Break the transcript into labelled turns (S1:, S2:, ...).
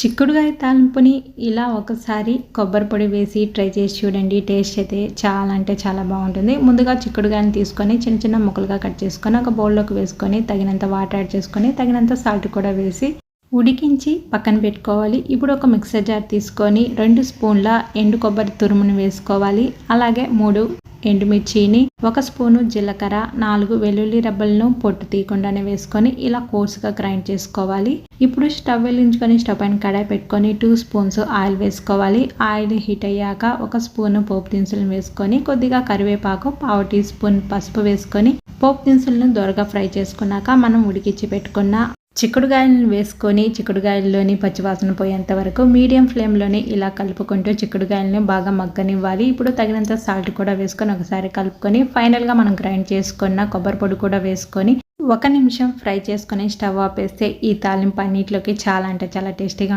S1: చిక్కుడుగాయ తాలింపుని ఇలా ఒకసారి కొబ్బరి పొడి వేసి ట్రై చేసి చూడండి. టేస్ట్ అయితే చాలా అంటే చాలా బాగుంటుంది. ముందుగా చిక్కుడుగాయని తీసుకొని చిన్న చిన్న ముక్కలుగా కట్ చేసుకొని ఒక బౌల్లోకి వేసుకొని తగినంత వాటర్ యాడ్ చేసుకొని తగినంత సాల్ట్ కూడా వేసి ఉడికించి పక్కన పెట్టుకోవాలి. ఇప్పుడు ఒక మిక్సర్ జార్ తీసుకొని రెండు స్పూన్ల ఎండు కొబ్బరి తురుమును వేసుకోవాలి. అలాగే మూడు ఎండుమిర్చిని ఒక స్పూను జీలకర్ర నాలుగు వెల్లుల్లి రబ్బలను పొట్టు తీయకుండానే వేసుకొని ఇలా కోర్సుగా గ్రైండ్ చేసుకోవాలి. ఇప్పుడు స్టవ్ వెలించుకొని స్టవ్ పైన కడాయి పెట్టుకొని టూ స్పూన్స్ ఆయిల్ వేసుకోవాలి. ఆయిల్ హీట్ అయ్యాక ఒక స్పూన్ పోపు దినుసులను వేసుకొని కొద్దిగా కరివేపాకు పావు టీ స్పూన్ పసుపు వేసుకొని పోపు దినుసులను దొరగా ఫ్రై చేసుకున్నాక మనం ఉడికిచ్చి పెట్టుకున్న చిక్కుడుగాయలను వేసుకొని చిక్కుడుగాయల్లోని పచ్చివాసన పోయేంత వరకు మీడియం ఫ్లేమ్లోనే ఇలా కలుపుకుంటూ చిక్కుడుగాయలని బాగా మగ్గనివ్వాలి. ఇప్పుడు తగినంత సాల్ట్ కూడా వేసుకొని ఒకసారి కలుపుకొని ఫైనల్గా మనం గ్రైండ్ చేసుకున్న కొబ్బరి పొడి కూడా వేసుకొని ఒక నిమిషం ఫ్రై చేసుకొని స్టవ్ ఆపేస్తే ఈ తాలింపు అన్నిటిలోకి చాలా అంటే చాలా టేస్టీగా